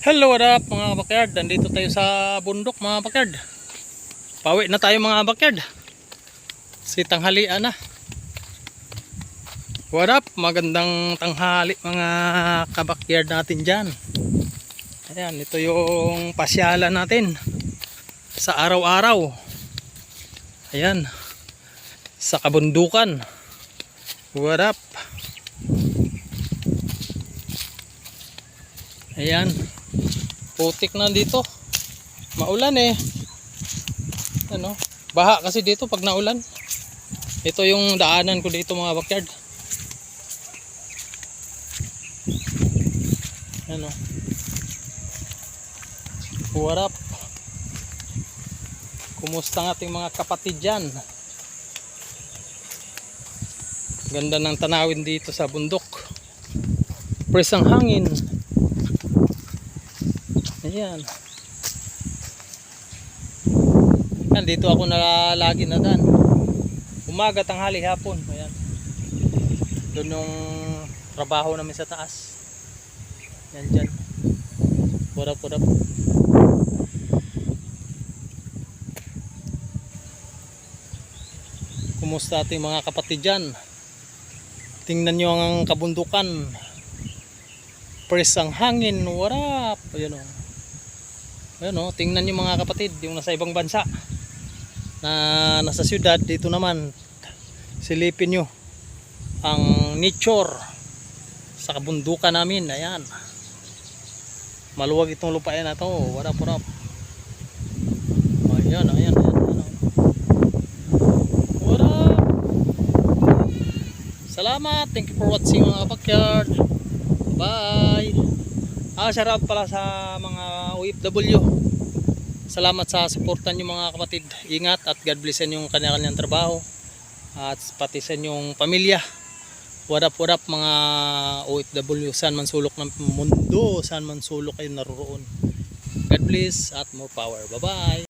Hello, what up mga backyard? Nandito tayo sa bundok mga backyard. Pawi na tayo mga backyard. Si tanghalian na. What up? Magandang tanghali mga kabakyard natin dyan. Ayan, ito yung pasyalan natin sa araw-araw. Ayan, sa kabundukan. What up? Ayan. Putik na dito. Maulan eh. Ano? Baha kasi dito pag naulan. Ito yung daanan ko dito mga backyard. Ano? Up? Kumusta ang ating mga kapatid dyan? Ganda ng tanawin dito sa bundok. Presang hangin. Ayan. Yan, dito ako na lagi na dan. Umaga, tanghali, hapon. Ayan. Doon yung trabaho namin sa taas. Yan dyan. Purap, purap. Kumusta ating mga kapatid dyan? Tingnan nyo ang kabundukan. Press ang hangin. Warap. Ayan o. Ayan o. Tingnan nyo mga kapatid. Yung nasa ibang bansa. Na nasa syudad. Dito naman. Silipin nyo. Ang nature. Sa kabundukan namin. Ayan. Maluwag itong lupain na to. Warap, warap. Ayan, ayan, ayan. ayan. Warap. Salamat. Thank you for watching mga backyard. Bye. Ah, shout out pala sa mga OFW. Salamat sa suportan niyo mga kapatid. Ingat at God bless inyong kanya-kanyang trabaho. At pati sa inyong pamilya. What up, what up mga OFW. Saan man sulok ng mundo. Saan man sulok kayo naroon. God bless at more power. Bye-bye.